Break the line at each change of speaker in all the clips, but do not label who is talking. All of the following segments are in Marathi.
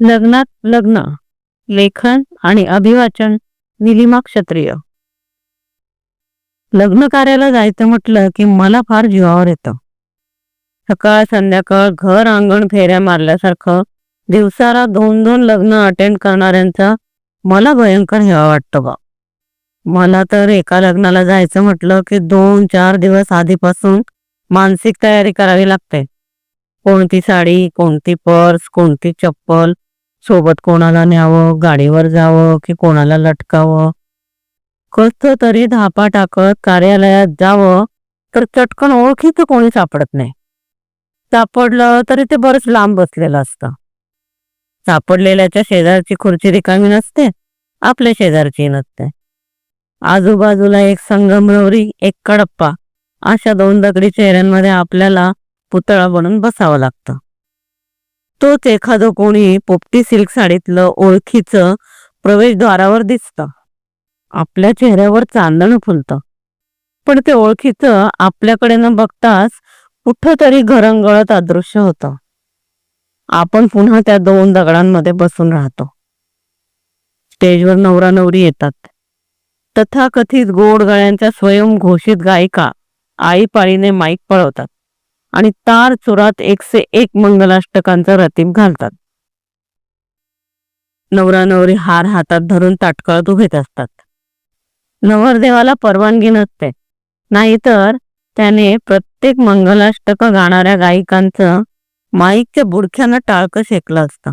लग्नात लग्न लेखन आणि अभिवाचन निलिमा क्षत्रिय. लग्न कार्याला जायचं म्हटलं की मला फार जीवावर येतं. सकाळ संध्याकाळ घर अंगण फेऱ्या मारल्यासारखं दिवसाला दोन दोन लग्न अटेंड करणाऱ्यांचा मला भयंकर हेवा वाटतो बा. मला तर एका लग्नाला जायचं म्हटलं की दोन चार दिवस आधीपासून मानसिक तयारी करावी लागते. कोणती साडी कोणती पर्स कोणती चप्पल सोबत कोणाला न्यावं गाडीवर जावं की कोणाला लटकावं? कस तरी धापा टाकत कार्यालयात जावं तर चटकन ओळखीचं कोणी सापडत नाही. सापडलं तरी ते बरंच लांब बसलेलं असतं. सापडलेल्याच्या शेजारची खुर्ची रिकामी नसते आपल्या शेजारची नसते. आजूबाजूला एक संगमरवरी एक कडप्पा अशा दोन दगडी चेहऱ्यांमध्ये आपल्याला पुतळा बनून बसावं लागतं. तोच एखादं कोणी पोपटी सिल्क साडीतलं ओळखीचं प्रवेशद्वारावर दिसतं. आपल्या चेहऱ्यावर चांदण फुलतं. पण ते ओळखीचं आपल्याकडे न बघताच कुठं तरी घरंगळत अदृश्य होतं. आपण पुन्हा त्या दोन दगडांमध्ये बसून राहतो. स्टेजवर नवरा नवरी येतात. तथाकथित गोड गळ्यांच्या स्वयंघोषित गायिका आईपाळीने माईक पळवतात. आणि तार चुरात एकशे एक मंगलाष्टकांचा रतीब घालतात. नवरा नवरी हार हातात धरून ताटकळत उभेत असतात. नवरदेवाला परवानगी नसते. नाहीतर त्याने प्रत्येक मंगलाष्टक गाणाऱ्या गायिकांचं माईकच्या बुडख्यानं टाळकं शेकलं असतं.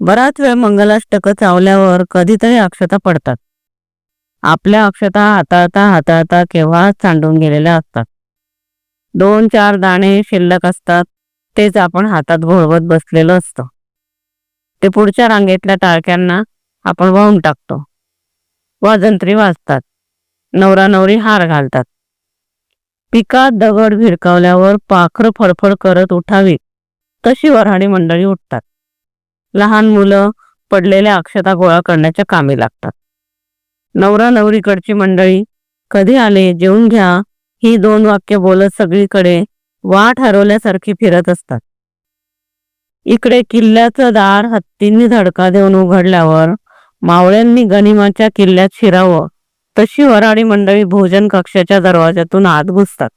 बराच वेळ मंगलाष्टक चावल्यावर कधीतरी अक्षता पडतात. आपल्या अक्षता हाताळता हाताळता केव्हा सांडून गेलेल्या असतात. दोन चार दाणे शिल्लक असतात तेच आपण हातात घोळवत बसलेलो असतो. ते पुढच्या रांगेतल्या टाळक्यांना आपण वाहून टाकतो. वाजंत्री वाजतात. नवरा नवरी हार घालतात. पिकात दगड भिरकावल्यावर पाखरं फडफड करत उठावी तशी वऱ्हाडी मंडळी उठतात. लहान मुलं पडलेल्या अक्षता गोळा करण्याच्या कामी लागतात. नवरा नवरीकडची मंडळी कधी आले? जेवून घ्या. ही दोन वाक्य बोलत सगळीकडे वाट हरवल्यासारखी फिरत असतात. इकडे किल्ल्याचं दार हत्तींनी धडका देऊन उघडल्यावर मावळ्यांनी गनिमाच्या किल्ल्यात शिरावं तशी वराडी मंडळी भोजन कक्षाच्या दरवाजातून आत घुसतात.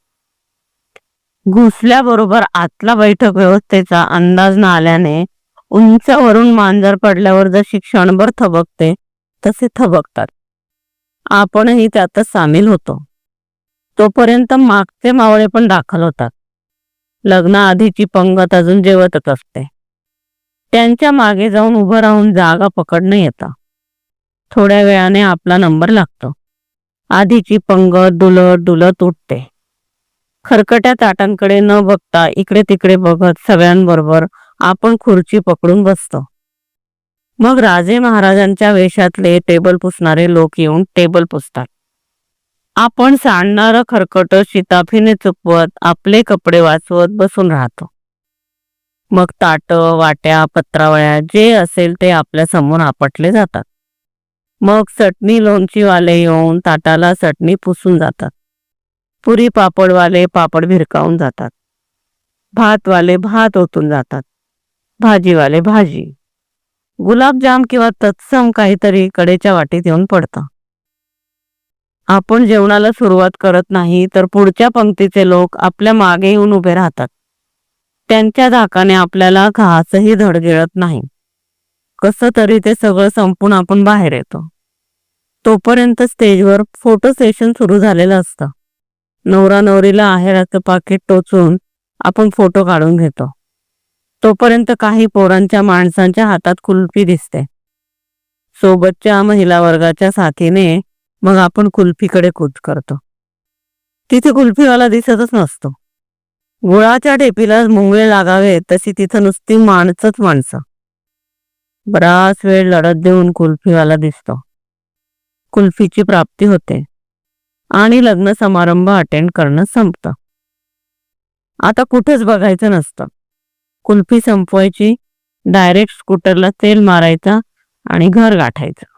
घुसल्याबरोबर आतला बैठक व्यवस्थेचा अंदाज न आल्याने उंचावरून मांजर पडल्यावर जशी क्षणभर थबकते तसे थबकतात. आपणही त्यातच सामील होतो. तोपर्यंत मागचे मावळे पण दाखल होतात. लग्नाआधीची पंगत अजून जेवतच असते. त्यांच्या मागे जाऊन उभं राहून जागा पकडणं येतं. थोड्या वेळाने आपला नंबर लागतो. आधीची पंगत डुलत डुलत उठते. खरकट्या ताटांकडे न बघता इकडे तिकडे बघत सगळ्यांबरोबर आपण खुर्ची पकडून बसतो. मग राजे महाराजांच्या वेशातले टेबल पुसणारे लोक येऊन टेबल पुसतात. आपण सांडणारं खरकट शिताफीने चुकवत आपले कपडे वाचवत बसून राहतो. मग ताट वाट्या पत्रावळ्या जे असेल ते आपल्यासमोर आपटले जातात. मग चटणी लोणचीवाले येऊन ताटाला चटणी पुसून जातात. पुरी पापडवाले पापड भिरकावून जातात. भातवाले भात ओतून जातात. भाजीवाले भाजी. गुलाबजाम किंवा तत्सम काहीतरी कडेच्या वाटीत येऊन पडतं. आपण जेवणाला सुरुवात करत नाही तर पुढच्या पंक्तीचे लोक आपल्या मागे येऊन उभे राहतात. त्यांच्या धाकाने आपल्याला घासही धडगिळत नाही. कसं तरी ते सगळं संपून आपण बाहेर येतो. तोपर्यंत स्टेजवर फोटो सेशन सुरू झालेलं असतं. नवरा नवरीला आहेराचं पाकिट टोचून आपण फोटो काढून घेतो. तोपर्यंत काही पोरांच्या माणसांच्या हातात कुल्फी दिसते. सोबतच्या महिला वर्गाच्या साथीने मग आपण कुल्फीकडे कूद करतो. तिथे कुल्फीवाला दिसतच नसतो. गुळाच्या टेपीला मुंगळे लागावे तशी तिथं नुसती माणसंच माणसं. बराच वेळ लढत देऊन कुल्फीवाला दिसतो. कुल्फीची प्राप्ती होते. आणि लग्न समारंभ अटेंड करणं संपतं. आता कुठेच बघायचं नसतं. कुल्फी संपवायची डायरेक्ट स्कूटरला तेल मारायचा आणि घर गाठायचं.